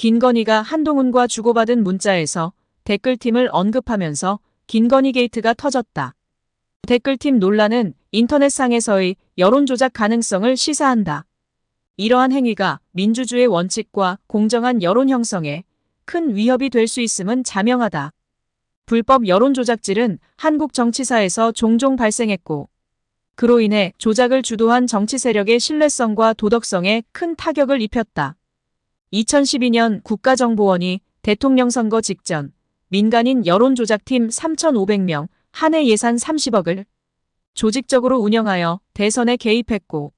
김건희가 한동훈과 주고받은 문자에서 댓글팀을 언급하면서 김건희 게이트가 터졌다. 댓글팀 논란은 인터넷상에서의 여론조작 가능성을 시사한다. 이러한 행위가 민주주의 원칙과 공정한 여론 형성에 큰 위협이 될 수 있음은 자명하다. 불법 여론조작질은 한국 정치사에서 종종 발생했고, 그로 인해 조작을 주도한 정치 세력의 신뢰성과 도덕성에 큰 타격을 입혔다. 2012년 국가정보원이 대통령 선거 직전 민간인 여론조작팀 3,500명, 한 해 예산 30억을 조직적으로 운영하여 대선에 개입했고,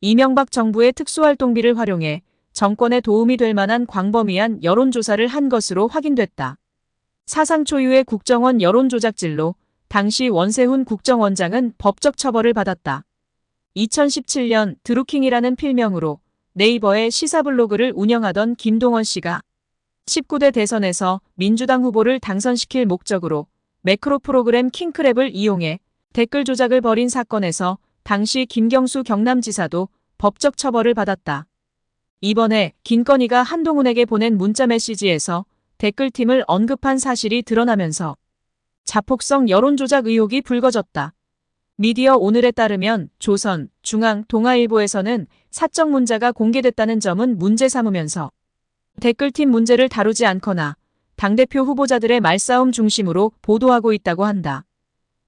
이명박 정부의 특수활동비를 활용해 정권에 도움이 될 만한 광범위한 여론조사를 한 것으로 확인됐다. 사상 초유의 국정원 여론조작질로 당시 원세훈 국정원장은 법적 처벌을 받았다. 2017년 드루킹이라는 필명으로 네이버의 시사 블로그를 운영하던 김동원 씨가 19대 대선에서 민주당 후보를 당선시킬 목적으로 매크로 프로그램 킹크랩을 이용해 댓글 조작을 벌인 사건에서 당시 김경수 경남지사도 법적 처벌을 받았다. 이번에 김건희가 한동훈에게 보낸 문자 메시지에서 댓글팀을 언급한 사실이 드러나면서 자폭성 여론조작 의혹이 불거졌다. 미디어 오늘에 따르면 조선, 중앙, 동아일보에서는 사적 문자가 공개됐다는 점은 문제 삼으면서 댓글팀 문제를 다루지 않거나 당대표 후보자들의 말싸움 중심으로 보도하고 있다고 한다.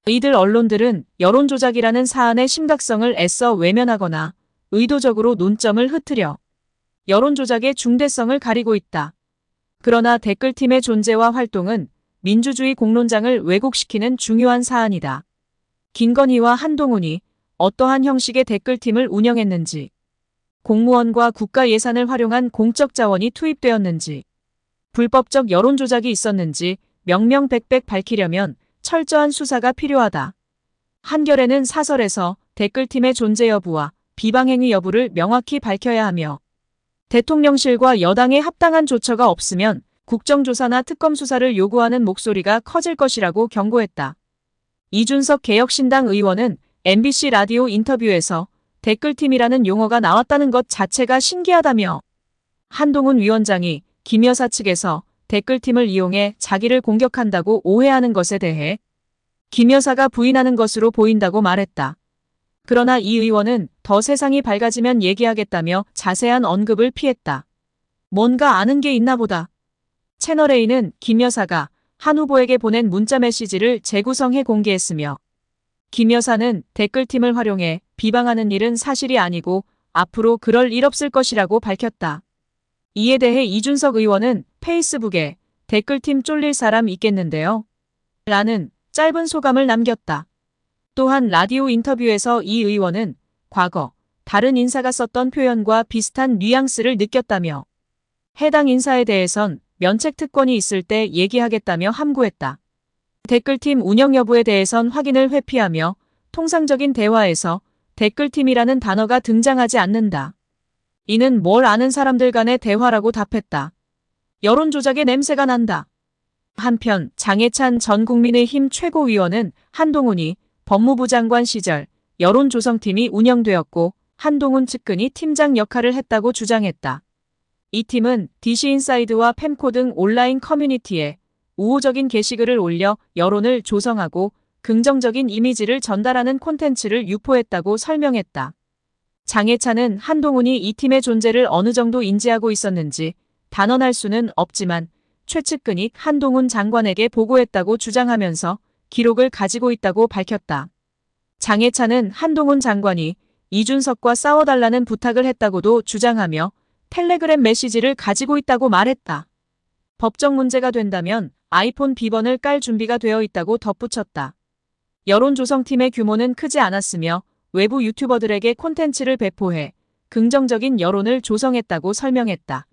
이들 언론들은 여론조작이라는 사안의 심각성을 애써 외면하거나 의도적으로 논점을 흐트려 여론조작의 중대성을 가리고 있다. 그러나 댓글팀의 존재와 활동은 민주주의 공론장을 왜곡시키는 중요한 사안이다. 김건희와 한동훈이 어떠한 형식의 댓글팀을 운영했는지, 공무원과 국가 예산을 활용한 공적 자원이 투입되었는지, 불법적 여론 조작이 있었는지 명명백백 밝히려면 철저한 수사가 필요하다. 한겨레는 사설에서 댓글팀의 존재 여부와 비방행위 여부를 명확히 밝혀야 하며 대통령실과 여당의 합당한 조처가 없으면 국정조사나 특검 수사를 요구하는 목소리가 커질 것이라고 경고했다. 이준석 개혁신당 의원은 MBC 라디오 인터뷰에서 댓글팀이라는 용어가 나왔다는 것 자체가 신기하다며 한동훈 위원장이 김 여사 측에서 댓글팀을 이용해 자기를 공격한다고 오해하는 것에 대해 김 여사가 부인하는 것으로 보인다고 말했다. 그러나 이 의원은 더 세상이 밝아지면 얘기하겠다며 자세한 언급을 피했다. 뭔가 아는 게 있나 보다. 채널A는 김 여사가 한 후보에게 보낸 문자 메시지를 재구성해 공개했으며 김 여사는 댓글팀을 활용해 비방하는 일은 사실이 아니고 앞으로 그럴 일 없을 것이라고 밝혔다. 이에 대해 이준석 의원은 페이스북에 댓글팀 쫄릴 사람 있겠는데요. 라는 짧은 소감을 남겼다. 또한 라디오 인터뷰에서 이 의원은 과거 다른 인사가 썼던 표현과 비슷한 뉘앙스를 느꼈다며 해당 인사에 대해선 면책 특권이 있을 때 얘기하겠다며 함구했다. 댓글팀 운영 여부에 대해선 확인을 회피하며 통상적인 대화에서 댓글팀이라는 단어가 등장하지 않는다. 이는 뭘 아는 사람들 간의 대화라고 답했다. 여론 조작의 냄새가 난다. 한편 장해찬 전 국민의힘 최고위원은 한동훈이 법무부 장관 시절 여론조성팀이 운영되었고 한동훈 측근이 팀장 역할을 했다고 주장했다. 이 팀은 DC인사이드와 펜코 등 온라인 커뮤니티에 우호적인 게시글을 올려 여론을 조성하고 긍정적인 이미지를 전달하는 콘텐츠를 유포했다고 설명했다. 장해찬은 한동훈이 이 팀의 존재를 어느 정도 인지하고 있었는지 단언할 수는 없지만 최측근이 한동훈 장관에게 보고했다고 주장하면서 기록을 가지고 있다고 밝혔다. 장해찬은 한동훈 장관이 이준석과 싸워달라는 부탁을 했다고도 주장하며 텔레그램 메시지를 가지고 있다고 말했다. 법적 문제가 된다면 아이폰 비번을 깔 준비가 되어 있다고 덧붙였다. 여론 조성팀의 규모는 크지 않았으며 외부 유튜버들에게 콘텐츠를 배포해 긍정적인 여론을 조성했다고 설명했다.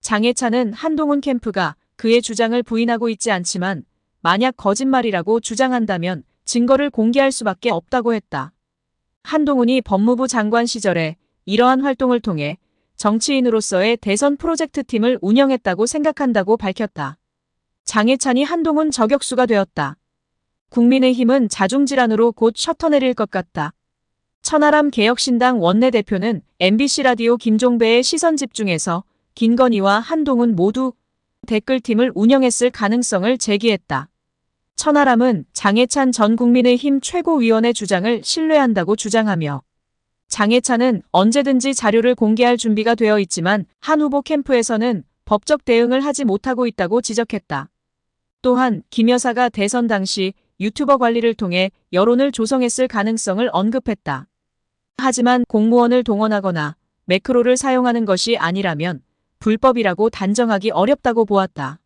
장해찬은 한동훈 캠프가 그의 주장을 부인하고 있지 않지만 만약 거짓말이라고 주장한다면 증거를 공개할 수밖에 없다고 했다. 한동훈이 법무부 장관 시절에 이러한 활동을 통해 정치인으로서의 대선 프로젝트 팀을 운영했다고 생각한다고 밝혔다. 장해찬이 한동훈 저격수가 되었다. 국민의힘은 자중질환으로 곧 셔터 내릴 것 같다. 천하람 개혁신당 원내대표는 MBC 라디오 김종배의 시선 집중에서 김건희와 한동훈 모두 댓글팀을 운영했을 가능성을 제기했다. 천하람은 장해찬 전 국민의힘 최고위원의 주장을 신뢰한다고 주장하며 장해찬은 언제든지 자료를 공개할 준비가 되어 있지만 한 후보 캠프에서는 법적 대응을 하지 못하고 있다고 지적했다. 또한 김 여사가 대선 당시 유튜버 관리를 통해 여론을 조성했을 가능성을 언급했다. 하지만 공무원을 동원하거나 매크로를 사용하는 것이 아니라면 불법이라고 단정하기 어렵다고 보았다.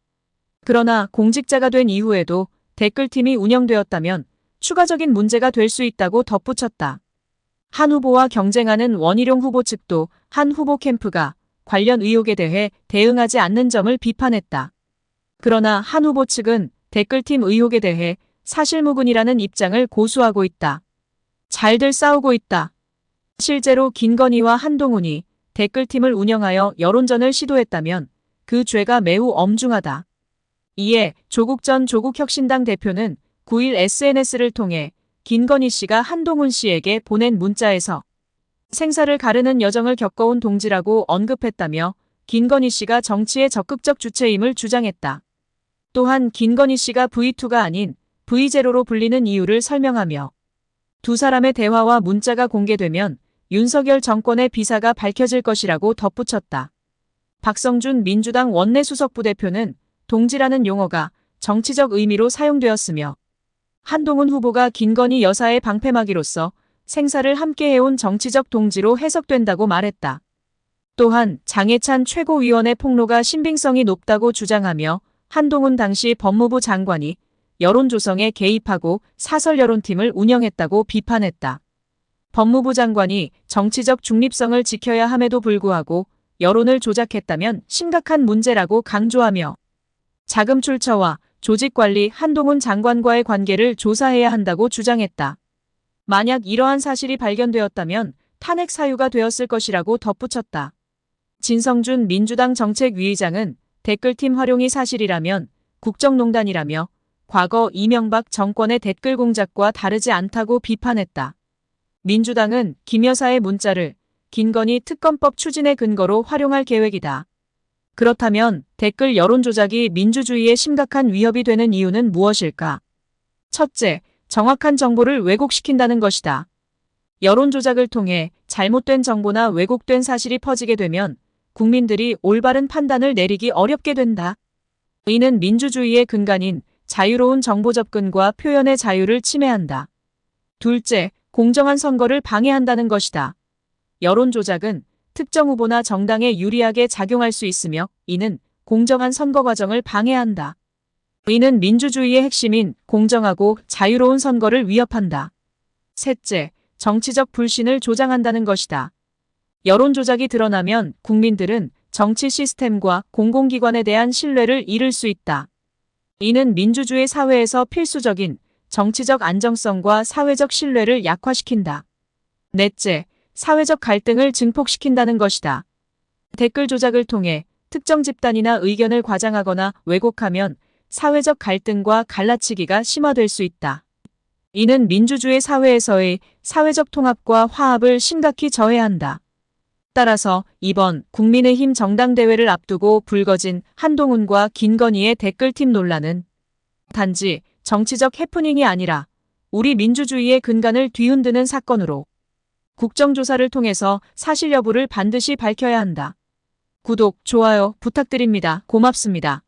그러나 공직자가 된 이후에도 댓글팀이 운영되었다면 추가적인 문제가 될 수 있다고 덧붙였다. 한 후보와 경쟁하는 원희룡 후보 측도 한 후보 캠프가 관련 의혹에 대해 대응하지 않는 점을 비판했다. 그러나 한 후보 측은 댓글팀 의혹에 대해 사실무근이라는 입장을 고수하고 있다. 잘들 싸우고 있다. 실제로 김건희와 한동훈이 댓글팀을 운영하여 여론전을 시도했다면 그 죄가 매우 엄중하다. 이에 조국 전 조국혁신당 대표는 9일 SNS를 통해 김건희 씨가 한동훈 씨에게 보낸 문자에서 생사를 가르는 여정을 겪어온 동지라고 언급했다며 김건희 씨가 정치의 적극적 주체임을 주장했다. 또한 김건희 씨가 V2가 아닌 V0로 불리는 이유를 설명하며 두 사람의 대화와 문자가 공개되면 윤석열 정권의 비사가 밝혀질 것이라고 덧붙였다. 박성준 민주당 원내수석 부대표는 동지라는 용어가 정치적 의미로 사용되었으며 한동훈 후보가 김건희 여사의 방패막이로서 생사를 함께 해온 정치적 동지로 해석된다고 말했다. 또한 장해찬 최고위원의 폭로가 신빙성이 높다고 주장하며 한동훈 당시 법무부 장관이 여론 조성에 개입하고 사설 여론팀을 운영했다고 비판했다. 법무부 장관이 정치적 중립성을 지켜야 함에도 불구하고 여론을 조작했다면 심각한 문제라고 강조하며 자금 출처와 조직 관리 한동훈 장관과의 관계를 조사해야 한다고 주장했다. 만약 이러한 사실이 발견되었다면 탄핵 사유가 되었을 것이라고 덧붙였다. 진성준 민주당 정책위의장은 댓글팀 활용이 사실이라면 국정농단이라며 과거 이명박 정권의 댓글 공작과 다르지 않다고 비판했다. 민주당은 김 여사의 문자를 김건희 특검법 추진의 근거로 활용할 계획이다. 그렇다면 댓글 여론 조작이 민주주의에 심각한 위협이 되는 이유는 무엇일까? 첫째, 정확한 정보를 왜곡시킨다는 것이다. 여론 조작을 통해 잘못된 정보나 왜곡된 사실이 퍼지게 되면 국민들이 올바른 판단을 내리기 어렵게 된다. 이는 민주주의의 근간인 자유로운 정보 접근과 표현의 자유를 침해한다. 둘째, 공정한 선거를 방해한다는 것이다. 여론 조작은 특정 후보나 정당에 유리하게 작용할 수 있으며 이는 공정한 선거 과정을 방해한다. 이는 민주주의의 핵심인 공정하고 자유로운 선거를 위협한다. 셋째, 정치적 불신을 조장한다는 것이다. 여론 조작이 드러나면 국민들은 정치 시스템과 공공기관에 대한 신뢰를 잃을 수 있다. 이는 민주주의 사회에서 필수적인 정치적 안정성과 사회적 신뢰를 약화시킨다. 넷째, 사회적 갈등을 증폭시킨다는 것이다. 댓글 조작을 통해 특정 집단이나 의견을 과장하거나 왜곡하면 사회적 갈등과 갈라치기가 심화될 수 있다. 이는 민주주의 사회에서의 사회적 통합과 화합을 심각히 저해한다. 따라서 이번 국민의힘 정당대회를 앞두고 불거진 한동훈과 김건희의 댓글팀 논란은 단지 정치적 해프닝이 아니라 우리 민주주의의 근간을 뒤흔드는 사건으로 국정조사를 통해서 사실 여부를 반드시 밝혀야 한다. 구독, 좋아요 부탁드립니다. 고맙습니다.